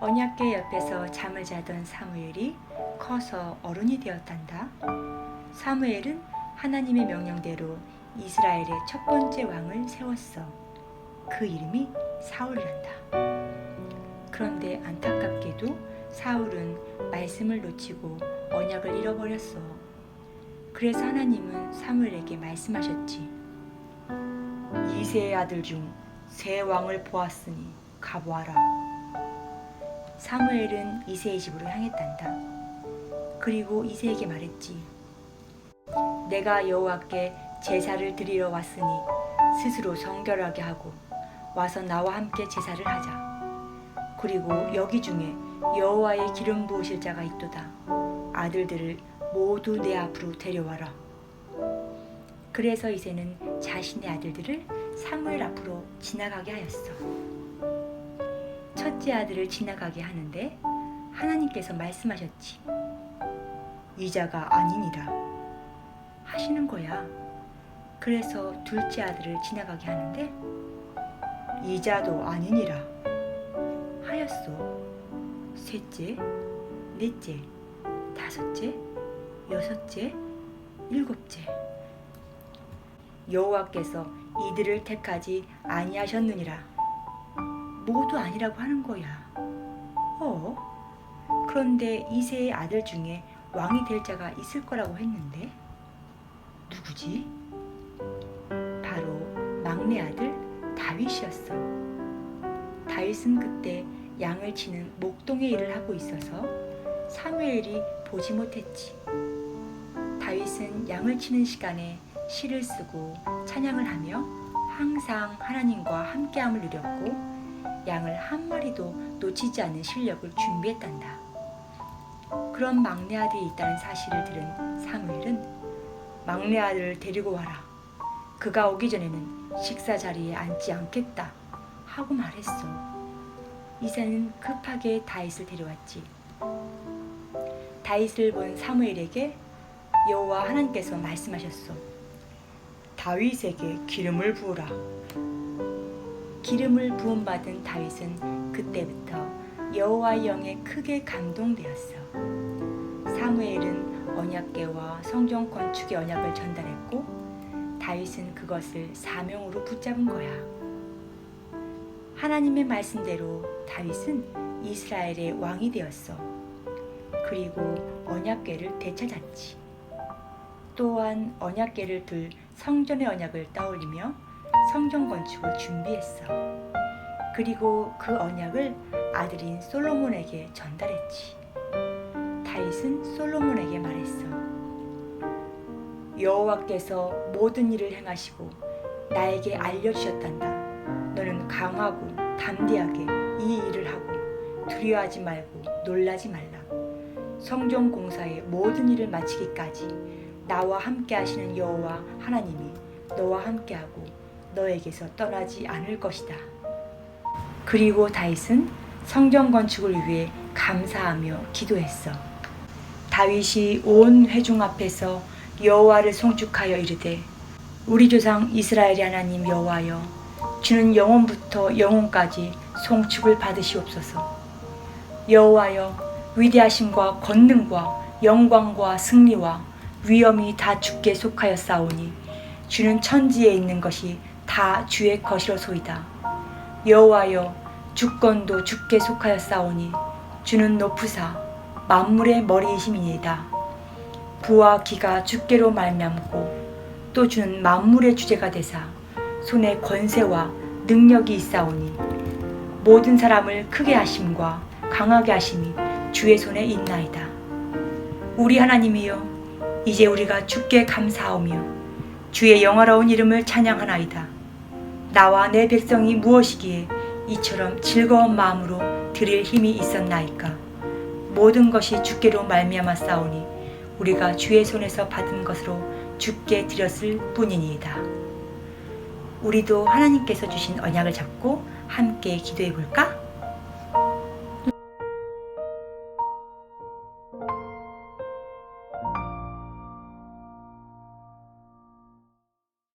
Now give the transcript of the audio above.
언약궤 옆에서 잠을 자던 사무엘이 커서 어른이 되었단다. 사무엘은 하나님의 명령대로 이스라엘의 첫 번째 왕을 세웠어. 그 이름이 사울이란다. 그런데 안타깝게도 사울은 말씀을 놓치고 언약을 잃어버렸어. 그래서 하나님은 사무엘에게 말씀하셨지. 이세의 아들 중 세 왕을 보았으니 가보아라. 사무엘은 이세의 집으로 향했단다. 그리고 이세에게 말했지. 내가 여호와께 제사를 드리러 왔으니 스스로 성결하게 하고 와서 나와 함께 제사를 하자. 그리고 여기 중에 여호와의 기름 부으실 자가 있도다. 아들들을 모두 내 앞으로 데려와라. 그래서 이세는 자신의 아들들을 사무엘 앞으로 지나가게 하였어. 첫째 아들을 지나가게 하는데 하나님께서 말씀하셨지. 이자가 아니니라 하시는 거야. 그래서 둘째 아들을 지나가게 하는데 이자도 아니니라 하였어. 셋째, 넷째, 다섯째, 여섯째, 일곱째. 여호와께서 이들을 택하지 아니하셨느니라. 모두 아니라고 하는 거야. 어? 그런데 이세의 아들 중에 왕이 될 자가 있을 거라고 했는데 누구지? 바로 막내 아들 다윗이었어. 다윗은 그때 양을 치는 목동의 일을 하고 있어서 사무엘이 보지 못했지. 다윗은 양을 치는 시간에 시를 쓰고 찬양을 하며 항상 하나님과 함께함을 누렸고 양을 한 마리도 놓치지 않는 실력을 준비했단다. 그런 막내 아들이 있다는 사실을 들은 사무엘은 막내 아들을 데리고 와라. 그가 오기 전에는 식사 자리에 앉지 않겠다 하고 말했어. 이사는 급하게 다윗을 데려왔지. 다윗을 본 사무엘에게 여호와 하나님께서 말씀하셨어. 다윗에게 기름을 부으라. 기름을 부음 받은 다윗은 그때부터 여호와의 영에 크게 감동되었어. 사무엘은 언약궤와 성전 건축의 언약을 전달했고 다윗은 그것을 사명으로 붙잡은 거야. 하나님의 말씀대로 다윗은 이스라엘의 왕이 되었어. 그리고 언약궤를 되찾았지. 또한 언약궤를 둘 성전의 언약을 떠올리며 성전 건축을 준비했어. 그리고 그 언약을 아들인 솔로몬에게 전달했지. 다윗은 솔로몬에게 말했어. 여호와께서 모든 일을 행하시고 나에게 알려주셨단다. 너는 강하고 담대하게 이 일을 하고 두려워하지 말고 놀라지 말라. 성전 공사의 모든 일을 마치기까지 나와 함께 하시는 여호와 하나님이 너와 함께하고 너에게서 떠나지 않을 것이다. 그리고 다윗은 성전 건축을 위해 감사하며 기도했어. 다윗이 온 회중 앞에서 여호와를 송축하여 이르되 우리 조상 이스라엘의 하나님 여호와여 주는 영원부터 영원까지 송축을 받으시옵소서. 여호와여 위대하심과 권능과 영광과 승리와 위엄이 다 주께 속하여 싸우니 주는 천지에 있는 것이 다 주의 것이로소이다. 여호와여 주권도 주께 속하여 싸우니 주는 높으사 만물의 머리이심이니이다. 부와 기가 주께로 말미암고 또 주는 만물의 주제가 되사 손에 권세와 능력이 있사오니 모든 사람을 크게 하심과 강하게 하심이 주의 손에 있나이다. 우리 하나님이여 이제 우리가 주께 감사하오며 주의 영화로운 이름을 찬양하나이다. 나와 내 백성이 무엇이기에 이처럼 즐거운 마음으로 드릴 힘이 있었나이까. 모든 것이 주께로 말미암아 싸우니 우리가 주의 손에서 받은 것으로 주께 드렸을 뿐이니이다. 우리도 하나님께서 주신 언약을 잡고 함께 기도해 볼까?